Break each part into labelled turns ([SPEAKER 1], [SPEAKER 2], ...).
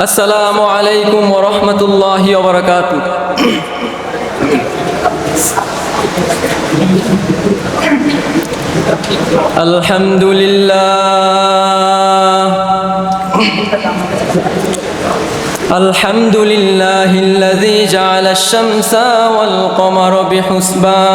[SPEAKER 1] السلام عليكم ورحمة الله وبركاته. الحمد لله. الحمد لله الذي جعل الشمس والقمر بحسبان.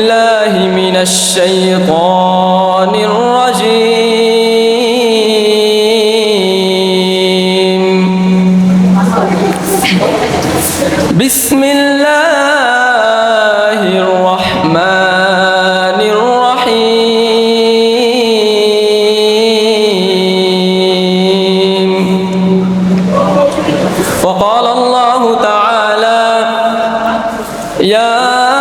[SPEAKER 1] الشيطان الرجيم. بسم الله الرحمن الرحيم. وقال الله تعالى يا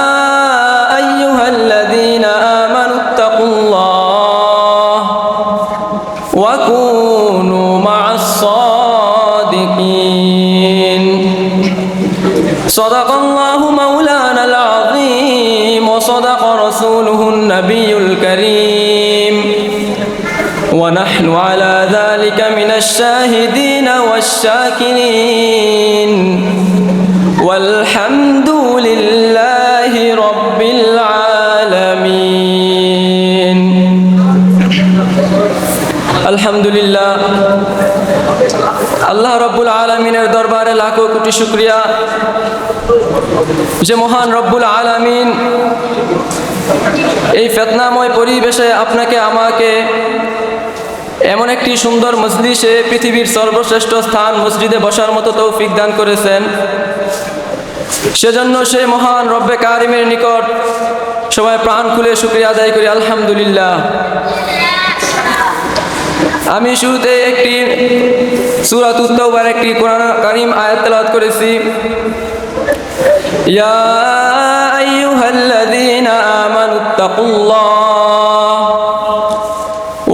[SPEAKER 1] الله مولانا العظيم وصدق رسوله النبي الكريم ونحن على ذلك من الشاهدين والشاكرين والحمد لله رب العالمين الحمد لله আল্লাহ রব্বুল আলমিনের দরবারে লাখো কোটি শুক্রিয়া যে মহান রব্বুল আলমিন এই ফেতনাময় পরিবেশে আপনাকে, আমাকে এমন একটি সুন্দর মসজিদে পৃথিবীর সর্বশ্রেষ্ঠ স্থান মসজিদে বসার মতো তৌফিক দান করেছেন। সেজন্য সে মহান রব্বে কারিমের নিকট সবাই প্রাণ খুলে শুক্রিয়া আদায় করি, আলহামদুলিল্লাহ। আমি শুরুতে একটি সুরাত উত্তবার একটি কোরআন কারিম আয়াত করেছি। ইয়া আইয়ুহাল্লাযীনা আমানুত্তাকুল্লাহ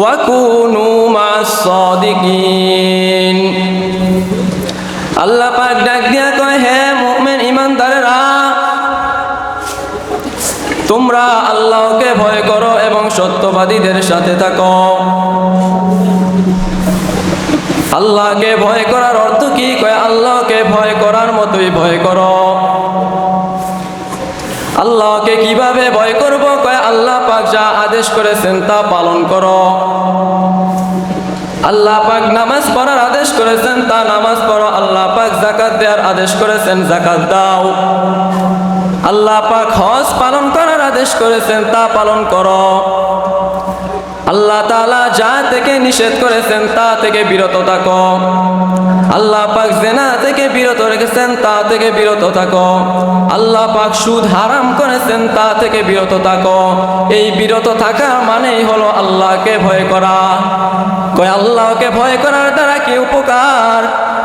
[SPEAKER 1] ওয়া কুনু মা'আস সাদিকিন আল্লাহ পাক ডাক দিয়া কয়, হে মুমিন ইমানদারেরা তোমরা আল্লাহকে ভয় করো এবং সত্যবাদীদের সাথে থাকো। আল্লাহকে ভয় করার অর্থ কি? কয় আল্লাহকে ভয় করার মতোই ভয় করো। আল্লাহকে কীভাবে ভয় করব কয়, আল্লাহ পাক যা আদেশ করেছেন তা পালন করো। আল্লাহ পাক নামাজ পড়ার আদেশ করেছেন, তা নামাজ পড়ো। আল্লাহ পাক জাকাত দেওয়ার আদেশ করেছেন জাকাত দাও। আল্লাহ পাক হজ পালন করার আদেশ করেছেন, তা পালন করো। আল্লাহ তাআলা যা থেকে নিষেধ করেছেন, তা থেকে বিরত থাকো। আল্লাহ পাক জেনা থেকে বিরত রেখেছেন, তা থেকে বিরত থাকো। আল্লাহ পাক সুদ হারাম করেছেন, তা থেকে বিরত থাকো। এই বিরত থাকা মানেই হলো আল্লাহকে ভয় করা। কয়, আল্লাহকে ভয় করার দ্বারা কি উপকার?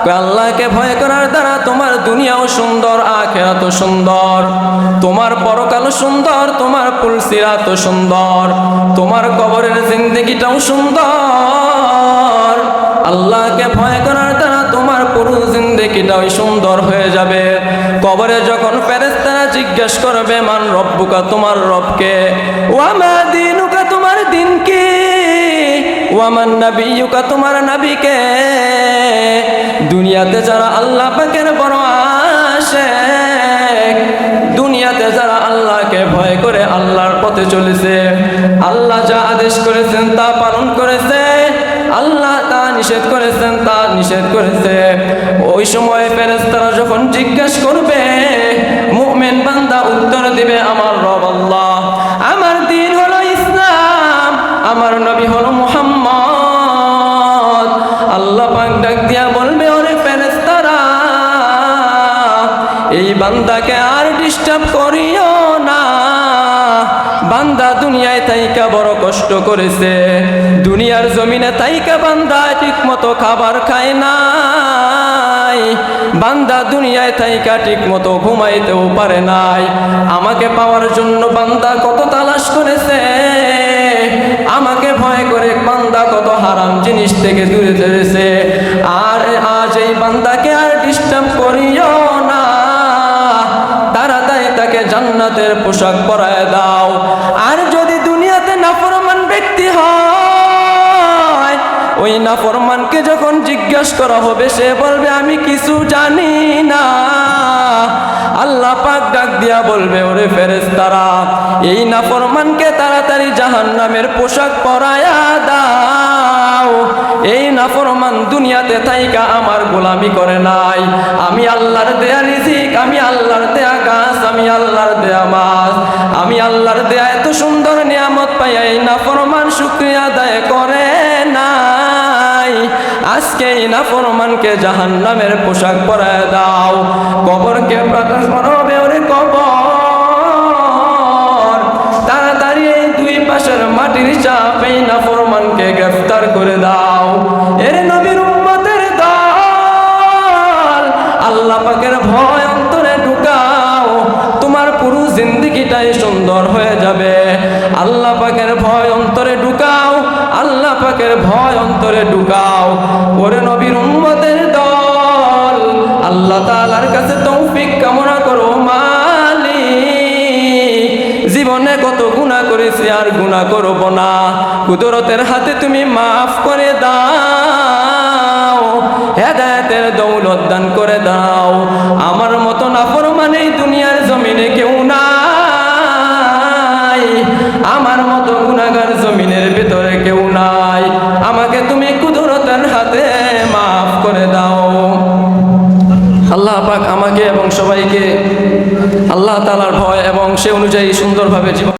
[SPEAKER 1] আল্লাহকে ভয় করার দ্বারা তোমার দুনিয়াও সুন্দর, আখেরাতও সুন্দর। তোমার পরকাল সুন্দর, তোমার পুলসিরাত সুন্দর। তোমার কবরের জিন্দগিটাও সুন্দর। আল্লাহকে ভয় তোমার জিন্দগিটাও সুন্দর হয়ে যাবে। কবরে যখন ফেরেস্তারা জিজ্ঞেস করবে, মান রব্বুকা, তোমার রবকে ওয়ামা দিনুকা, তোমার দিন কি? ওয়ামান নাবিয়ুকা, তোমার নবীকে দুনিয়াতে যারা আল্লাহ পাকের বড় আশেক, দুনিয়াতে যারা আল্লাহকে ভয় করে আল্লাহর পথে চলেছে, আল্লাহ যা আদেশ করেছেন তা পালন করেছে, আল্লাহ তা নিষেধ করেছেন তা নিষেধ করেছে। ওই সময় ফেরেস্তারা যখন জিজ্ঞেস করবে, মুমিন বান্দা উত্তর দিবে, আমার রব আল্লাহ, আমার দিন হলো ইসলাম, আমার নবী হলো মুহাম্মদ। আল্লাহ পাক ডাক দিয়া বলবে, ওরে ফেরেস্তারা এই বান্দাকে আর ডিস্টার্ব করিও বান্দা দুনিয়ায় তাইকা বড় কষ্ট করেছে। দুনিয়ার জমিনে তাইকা বান্দা ঠিক মতো খাবার খায় নাই। বান্দা দুনিয়ায় তাইকা ঠিক মতো ঘুমাইতেও পারে নাই। আমাকে পাওয়ার জন্য বান্দা কত তালাশ করেছে। আমাকে ভয় করে বান্দা কত হারাম জিনিস থেকে দূরে ধরেছে আর আজ এই বান্দাকে আর ডিস্টার্ব করিও না। তারা তাড়াতাড়ি তাকে জান্নাতের পোশাক পরায় দাও। ওই নাফরমানকে যখন জিজ্ঞেস করা হবে, সে বলবে, আমি কিছু জানি না। আল্লাহ পাক ডাক দিয়া বলবে, ওরে ফেরেস তারা এই নাফরমানকে তাড়াতাড়ি জাহান্নামের পোশাক পরায়া দাও। এই নাফরমান দুনিয়াতে থাইকা আমার গোলামি করে নাই। আমি আল্লাহর দেয়া রিজিক, আমি আল্লাহর দেয়া গাছ, আমি আল্লাহর দেয়া মাছ, আমি আল্লাহর দেয়া এত সুন্দর নিয়ামত পাই এই নাফরমান শুক্রিয়া আদায় করে। আজকে এই নাফরমানকে জাহান্নামের পোশাক পরায় দাও? কবরকে প্রকাশ করবে ওরে কবর। তাড়াতাড়ি এই দুই পাশের মাটির চাপ এই নাফরমানকে গ্রেফতার করে দাও। এর নবীর উম্মতের দল। আল্লাহ পাকের ভয় অন্তরে ঢুকাও। তোমার পুরো জিন্দিগিটাই সুন্দর হয়ে যাবে। আল্লাহ পাকের ভয় অন্তরে ঢুকাও, আল্লাহ পাকের ভয় অন্তরে ঢুকাও। ওরে নবীর উম্মতের দল, আল্লাহ তাআলার কাছে তৌফিক কামনা করো মালি জীবনে কত গুণা করেছি আর গুণা করব না। কুদরতের হাতে তুমি মাফ করে দাও, হেদায়েতের দৌলত দান করে দাও। আমার মতো নাফরমান আমার মতো গুণাগার জমিনের ভেতরে কেউ নাই। আমাকে তুমি কুদরতের হাতে মাফ করে দাও। আল্লাহ পাক আমাকে এবং সবাইকে আল্লাহ তালার ভয় এবং সে অনুযায়ী সুন্দরভাবে জীবন